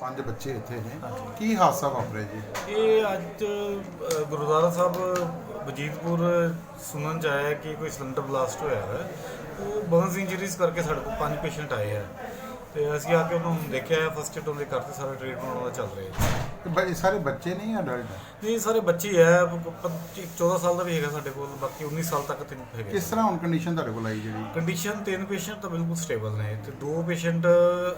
ਪੰਜ ਬੱਚੇ ਇੱਥੇ ਨੇ ਕੀ ਹਾਦਸਾ ਵਾਪਰਿਆ ਜੀ ਇਹ ਅੱਜ ਗੁਰਦੁਆਰਾ ਸਾਹਿਬ ਵਜੀਦਪੁਰ ਸੁਣਨ ਚ ਆਇਆ ਕਿ ਕੋਈ ਸਿਲੰਡਰ ਬਲਾਸਟ ਹੋਇਆ ਹੈ। ਉਹ ਬਰਨਸ ਇੰਜਰੀਜ਼ ਕਰਕੇ ਸਾਡੇ ਕੋਲ ਪੰਜ ਪੇਸ਼ੈਂਟ ਆਏ ਆ ਤੇ ਅਸੀਂ ਆ ਕੇ ਉਹਨਾਂ ਦੇਖਿਆ ਫਸਟ ਏਡ ਉਹਦੇ ਕਰਤੇ ਸਾਰਾ ਟ੍ਰੀਟਮੈਂਟ ਉਹਨਾਂ ਦਾ ਚੱਲ ਰਿਹਾ ਹੈ ਤੇ ਬ- ਇਹ ਸਾਰੇ ਬੱਚੇ ਨਹੀਂ ਅਡਲਟ ਨਹੀਂ ਸਾਰੇ ਬੱਚੇ ਹੀ ਹੈ 14 ਸਾਲ ਦਾ ਵੀ ਹੈਗਾ ਸਾਡੇ ਕੋਲ ਬਾਕੀ 19 ਸਾਲ ਤੱਕ ਤਿੰਨ ਹੈਗੇ ਕਿਸ ਤਰ੍ਹਾਂ ਹੁਣ ਕੰਡੀਸ਼ਨ ਤੁਹਾਡੇ ਕੋਲ ਆਈ ਜਿਹੜੀ? ਕੰਡੀਸ਼ਨ ਤਿੰਨ ਪੇਸ਼ੈਂਟ ਤਾਂ ਬਿਲਕੁਲ ਸਟੇਬਲ ਨੇ। ਤੇ ਦੋ ਪੇਸ਼ੈਂਟ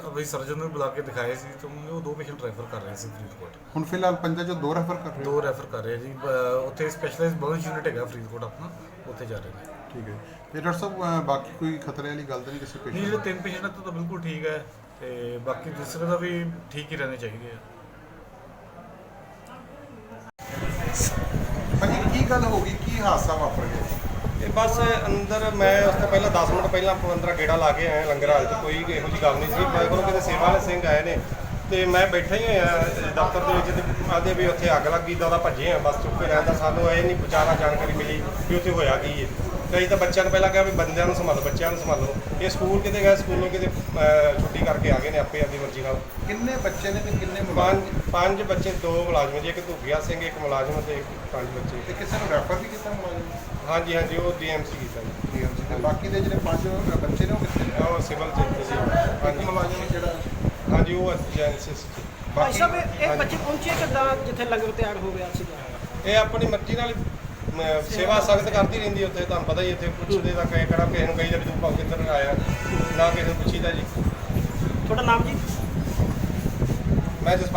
ਅਭੀ ਸਰਜਨ ਨੂੰ ਬੁਲਾ ਕੇ ਦਿਖਾਏ ਸੀ ਤੇ ਉਹ ਦੋ ਪੇਸ਼ੈਂਟ ਰੈਫਰ ਕਰ ਰਹੇ ਸੀ ਫਰੀਦਕੋਟ। ਹੁਣ ਫਿਲਹਾਲ ਪੰਜਾਂ ਚੋਂ ਦੋ ਰੈਫਰ ਕਰ ਰਹੇ ਹੋ? ਦੋ ਰੈਫਰ ਕਰ ਰਹੇ ਜੀ ਬ- ਉੱਥੇ ਸਪੈਸ਼ਲਾਈਜ਼ਡ ਬਰਨਸ ਯੂਨਿਟ ਹੈਗਾ ਫਰੀਦਕੋਟ ਆਪਣਾ। ਉੱਥੇ ਜਾ ਰਹੇ ਨੇ। ਠੀਕ ਹੈ। ਤੇ ਡਾਕਟਰ ਸਾਹਿਬ ਅਹ, ਬਾਕੀ ਕੋਈ ਖਤਰੇ ਵਾਲੀ ਗੱਲ ਤਾਂ ਨਹੀਂ ਕਿਸੇ ਨਹੀਂ ਜਿਹੜੇ ਪੇਸ਼ੈਂਟ ਤਿੰਨ ਪੇਸ਼ੈਂਟ ਤਾਂ ਬਿਲਕੁਲ ਠੀਕ ਹੈ। ਤੇ ਬਾਕੀ ਦੂਸਰੇ ਦਾ ਵੀ ਠੀਕ ਹੀ ਰਹਿਣੇ ਚਾਹੀਦੇ ਆ। ਭਾਜੀ ਕੀ ਗੱਲ ਹੋ ਗਈ? ਕੀ ਹਾਦਸਾ ਵਾਪਰ ਗਿਆ? ਇਹ ਬਸ ਅੰਦਰ ਮੈਂ ਉਸ ਤੋਂ ਪਹਿਲਾਂ 10 ਮਿੰਟ ਪਹਿਲਾਂ ਅੰਦਰ ਗੇੜਾ ਲਾ ਕੇ ਆਇਆ ਲੰਗਰ ਹਾਲ 'ਚ। ਕੋਈ ਇਹੋ ਜਿਹੀ ਗੱਲ ਨਹੀਂ ਸੀ। ਮੇਰੇ ਕੋਲ ਕਿਤੇ ਸੇਵਾ ਵਾਲੇ ਸਿੰਘ ਆਏ ਨੇ। ਤੇ ਮੈਂ ਬੈਠਾ ਹੀ ਹੋਇਆ ਦਫ਼ਤਰ ਦੇ ਵਿੱਚ ਤੇ ਆਦੇ ਵੀ ਉੱਥੇ ਅੱਗ ਲੱਗੀ ਤਾਂ ਉਹਦਾ ਭੱਜੇ ਆ ਬਸ ਚੁੱਪ ਕੇ ਰਹਿੰਦਾ ਸਾਨੂੰ ਇਹ ਨਹੀਂ ਵਿਚਾਰਾ ਜਾਣਕਾਰੀ ਮਿਲੀ ਵੀ ਉੱਥੇ ਹੋਇਆ ਕੀ ਹੈ ਕਈ ਤਾਂ ਬੱਚਿਆਂ ਨੂੰ ਪਹਿਲਾਂ ਕਿਹਾ ਵੀ ਬੰਦਿਆਂ ਨੂੰ ਸੰਭਾਲੋ ਬੱਚਿਆਂ ਨੂੰ ਸੰਭਾਲੋ। ਇਹ ਸਕੂਲ ਕਿਤੇ ਗਏ ਸਕੂਲੋਂ ਕਿਤੇ ਅਹ, ਛੁੱਟੀ ਕਰਕੇ ਆ ਗਏ ਨੇ ਆਪੇ ਆਪਣੀ ਮਰਜ਼ੀ ਨਾਲ। ਕਿੰਨੇ ਬੱਚੇ ਨੇ ਤੇ ਕਿੰਨੇ ਪੰਜ ਮੁਲਾਜ਼ਮ ਪੰਜ ਬੱਚੇ ਦੋ ਮੁਲਾਜ਼ਮ ਜੀ ਇੱਕ ਧੂਫੀਆ ਸਿੰਘ ਇੱਕ ਮੁਲਾਜ਼ਮ ਤੇ ਇੱਕ ਪੰਜ ਬੱਚੇ। ਤੇ ਕਿਸੇ ਨੂੰ ਰੈਫਰ ਵੀ ਕੀਤਾ ਮੁਲਾਜ਼ਮ ਹਾਂਜੀ ਹਾਂਜੀ ਉਹ ਡੀਐਮਸੀ ਕੀਤਾ ਜੀ। DMC ਤੇ ਬਾਕੀ ਦੇ ਜਿਹੜੇ ਪੰਜ ਬੱਚੇ ਨੇ ਉਹ ਕਿੱਥੇ ਨੇ? ਉਹ ਸਿਵਲ ਚ ਸੀ। ਹਾਂਜੀ ਮੁਲਾਜ਼ਮ ਜਿਹੜਾ ਹਾਂਜੀ ਉਹ ਏਜੰਸੀ ਭਾਈ ਸਾਹਿਬ ਇਹ ਇਹ ਬੱਚੇ ਪਹੁੰਚੇ ਕਿੱਦਾਂ ਜਿੱਥੇ ਲੰਗਰ ਤਿਆਰ ਹੋ ਗਿਆ ਸੀਗਾ? ਇਹ ਆਪਣੀ ਮਰਜ਼ੀ ਨਾਲ ਸੇਵਾ ਸਖਤ ਕਰਦੀ ਰਹਿੰਦੀ ਉੱਥੇ ਤੁਹਾਨੂੰ ਪਤਾ ਹੀ ਇੱਥੇ ਪੁੱਛਦੇ ਤਾਂ ਕਹੇ ਕਿਹੜਾ ਕਿਸੇ ਨੂੰ ਕਹੀ ਵੀ ਤੂੰ ਭਾਵੇਂ ਕਿੱਧਰ ਆਇਆ ਨਾ ਕਿਸੇ ਨੂੰ ਪੁੱਛੀਦਾ ਜੀ। ਤੁਹਾਡਾ ਨਾਮ ਜੀ? ਮੈਂ ਜਸਪਾਲ